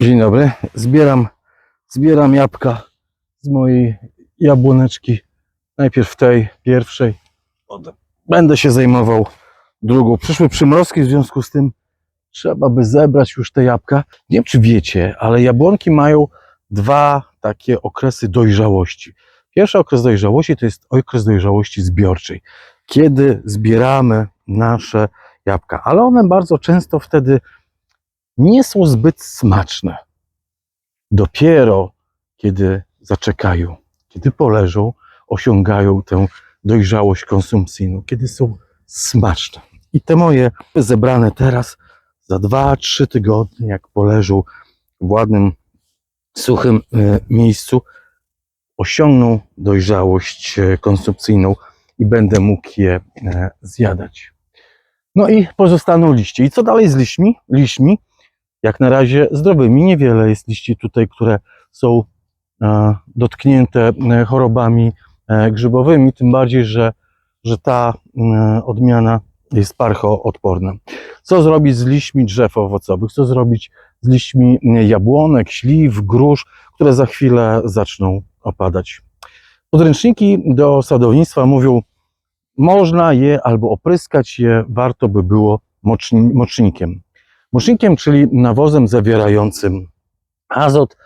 Dzień dobry. Zbieram, zbieram jabłka z mojej jabłoneczki. Najpierw tej pierwszej. Będę się zajmował drugą. Przyszły przymrozki, w związku z tym trzeba by zebrać już te jabłka. Nie wiem, czy wiecie, ale jabłonki mają dwa takie okresy dojrzałości. Pierwszy okres dojrzałości to jest okres dojrzałości zbiorczej, kiedy zbieramy nasze jabłka, ale one bardzo często wtedy nie są zbyt smaczne. Dopiero kiedy zaczekają, kiedy poleżą, osiągają tę dojrzałość konsumpcyjną, kiedy są smaczne. I te moje zebrane teraz za 2-3 tygodnie, jak poleżą w ładnym, suchym e, miejscu, osiągną dojrzałość e, konsumpcyjną i będę mógł je e, zjadać. No i pozostaną liście. I co dalej z liśćmi? Liśćmi jak na razie zdrowymi. Niewiele jest liści tutaj, które są e, dotknięte e, chorobami e, grzybowymi, tym bardziej, że, że ta odmiana jest parchoodporna. Co zrobić z liśćmi drzew owocowych? Co zrobić z liśćmi jabłonek, śliw, grusz, które za chwilę zaczną opadać? Podręczniki do sadownictwa mówią, można je albo opryskać je, warto by było moczni- mocznikiem. Mocznikiem, czyli nawozem zawierającym azot.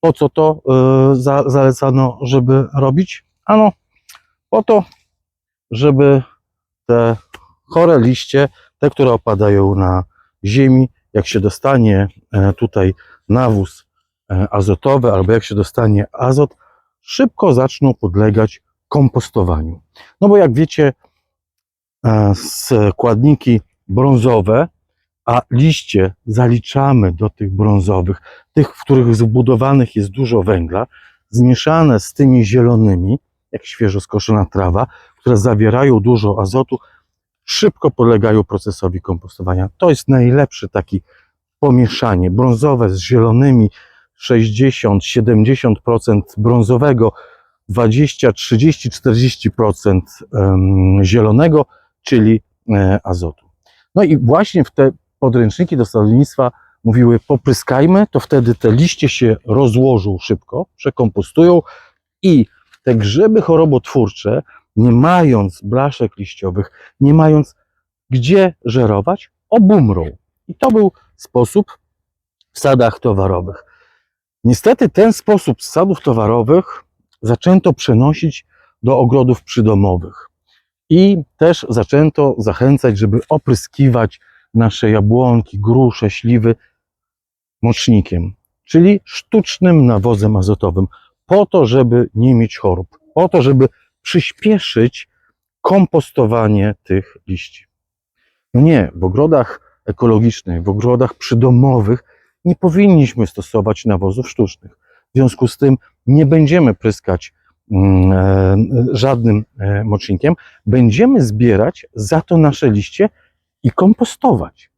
Po co to y, za, zalecano, żeby robić? Ano, po to, żeby te chore liście, te, które opadają na ziemi, jak się dostanie e, tutaj nawóz e, azotowy, albo jak się dostanie azot, szybko zaczną podlegać kompostowaniu. No bo jak wiecie, składniki brązowe, a liście zaliczamy do tych brązowych, tych, w których zbudowanych jest dużo węgla, zmieszane z tymi zielonymi, jak świeżo skoszona trawa, które zawierają dużo azotu, szybko podlegają procesowi kompostowania. To jest najlepszy taki pomieszanie brązowe z zielonymi, 60-70% brązowego, 20, 30, 40% em, zielonego, czyli e, azotu. No i właśnie w te podręczniki do sadownictwa mówiły popryskajmy, to wtedy te liście się rozłożą szybko, przekompostują i te grzyby chorobotwórcze, nie mając blaszek liściowych, nie mając gdzie żerować, obumrą. I to był sposób w sadach towarowych. Niestety ten sposób z sadów towarowych zaczęto przenosić do ogrodów przydomowych. I też zaczęto zachęcać, żeby opryskiwać nasze jabłonki, grusze, śliwy mocznikiem, czyli sztucznym nawozem azotowym, po to, żeby nie mieć chorób, po to, żeby przyspieszyć kompostowanie tych liści. No nie, w ogrodach ekologicznych, w ogrodach przydomowych nie powinniśmy stosować nawozów sztucznych. W związku z tym nie będziemy pryskać mm, e, żadnym e, mocznikiem, będziemy zbierać za to nasze liście i kompostować.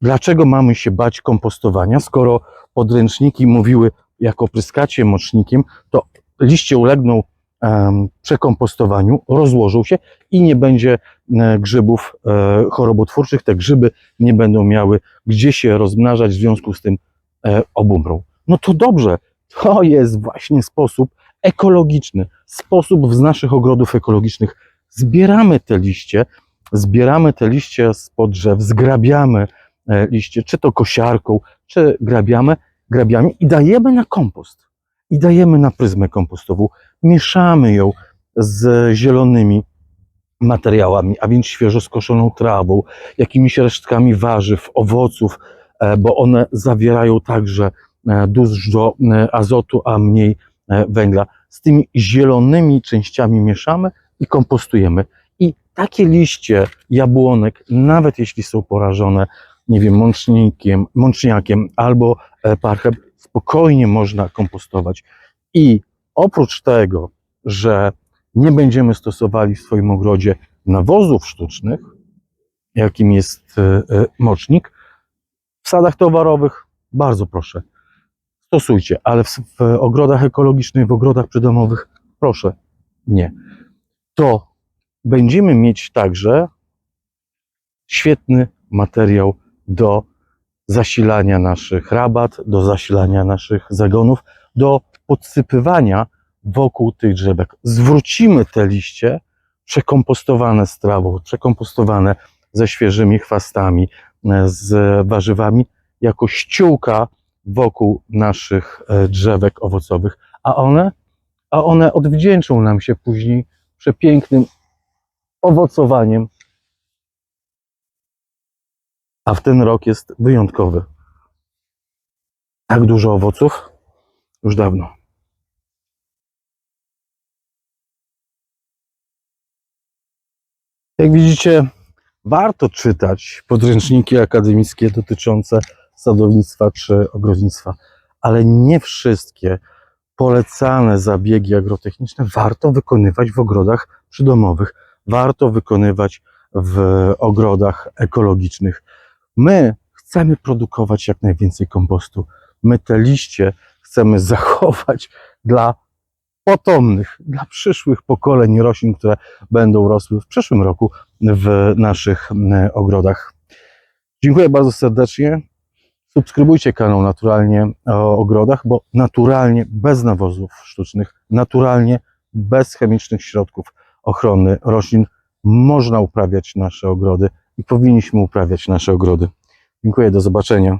Dlaczego mamy się bać kompostowania, skoro podręczniki mówiły, jak opryskacie mocznikiem, to liście ulegną przekompostowaniu, rozłożą się i nie będzie e, grzybów e, chorobotwórczych. Te grzyby nie będą miały gdzie się rozmnażać, w związku z tym e, obumrą. No to dobrze, to jest właśnie sposób ekologiczny, sposób z naszych ogrodów ekologicznych. Zbieramy te liście, zbieramy te liście spod drzew, zgrabiamy e, liście, czy to kosiarką, czy grabiamy, grabiamy i dajemy na kompost. I dajemy na pryzmę kompostową. Mieszamy ją z zielonymi materiałami, a więc świeżo skoszoną trawą, jakimiś resztkami warzyw, owoców, e, bo one zawierają także e, dużo azotu, a mniej węgla. Z tymi zielonymi częściami mieszamy i kompostujemy. Takie liście jabłonek, nawet jeśli są porażone, nie wiem, mącznikiem, mączniakiem albo e, parchem, spokojnie można kompostować. I oprócz tego, że nie będziemy stosowali w swoim ogrodzie nawozów sztucznych, jakim jest e, e, mocznik, w sadach towarowych bardzo proszę, stosujcie, ale w, w ogrodach ekologicznych, w ogrodach przydomowych proszę nie. To będziemy mieć także świetny materiał do zasilania naszych rabat, do zasilania naszych zagonów, do podsypywania wokół tych drzewek. Zwrócimy te liście przekompostowane z trawą, przekompostowane ze świeżymi chwastami, e, z warzywami, jako ściółka wokół naszych e, drzewek owocowych, a one, a one odwdzięczą nam się później przepięknym owocowaniem. A w ten rok jest wyjątkowy. Tak dużo owoców już dawno. Jak widzicie, warto czytać podręczniki akademickie dotyczące sadownictwa czy ogrodnictwa, ale nie wszystkie polecane zabiegi agrotechniczne warto wykonywać w ogrodach przydomowych, warto wykonywać w ogrodach ekologicznych. My chcemy produkować jak najwięcej kompostu. My te liście chcemy zachować dla potomnych, dla przyszłych pokoleń roślin, które będą rosły w przyszłym roku w naszych ogrodach. Dziękuję bardzo serdecznie. Subskrybujcie kanał Naturalnie o ogrodach, bo naturalnie, bez nawozów sztucznych, naturalnie, bez chemicznych środków ochrony roślin można uprawiać nasze ogrody i powinniśmy uprawiać nasze ogrody. Dziękuję, do zobaczenia.